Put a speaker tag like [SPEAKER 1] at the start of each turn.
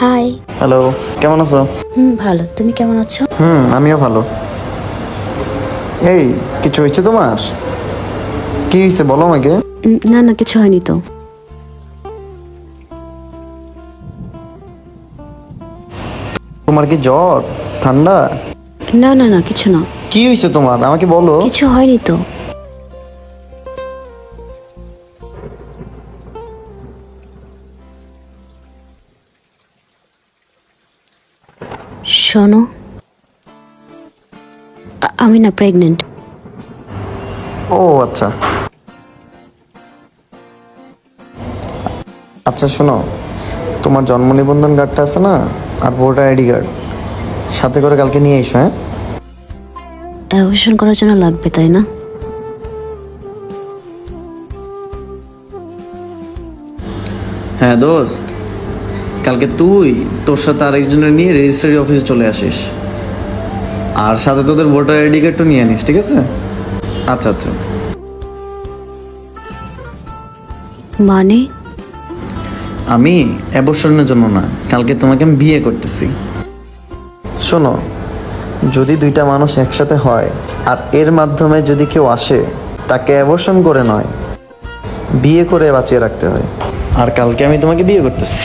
[SPEAKER 1] High.
[SPEAKER 2] Hello কেমন আছো?
[SPEAKER 1] হুম ভালো। তুমি কেমন আছো?
[SPEAKER 2] হুম আমিও ভালো। এই কিছু হয়েছে তোমার? কি হয়েছে বলো আমাকে।
[SPEAKER 1] না না কিছু হয়নি তো।
[SPEAKER 2] তোমার কি জ্বর ঠান্ডা?
[SPEAKER 1] না না না কিছু না।
[SPEAKER 2] কি হয়েছে তোমার? আমাকে বলো।
[SPEAKER 1] কিছু হয়নি তো। শোনো আমি না প্রেগনেন্ট
[SPEAKER 2] ও আচ্ছা। আচ্ছা শোনো তোমার জন্ম নিবন্ধন কার্ডটা আছে না? আর ভোটার আইডি কার্ড সাথে করে কালকে নিয়ে এসো হ্যাঁ?
[SPEAKER 1] অ্যাবর্শন করার জন্য লাগবে তাই না?
[SPEAKER 2] হ্যাঁ দোস্ত। কালকে তুই তোর সাথে আরেকজনের নিয়ে রেজিস্ট্রারি অফিসে চলে আসিস। আর সাথে তোদের ভোটার আইডি কার্ডটা নিয়ে আনিস ঠিক আছে? আচ্ছা আচ্ছা।
[SPEAKER 1] মানে?
[SPEAKER 2] আমি অ্যাবর্শনের জন্য না কালকে তোমাকে আমি বিয়ে করতেছি। শোনো যদি দুইটা মানুষ একসাথে হয় আর এর মাধ্যমে যদি কেউ আসে তাকে অ্যাবর্শন করে নয় বিয়ে করে বাঁচিয়ে রাখতে হয়। আর কালকে আমি তোমাকে বিয়ে করতেছি।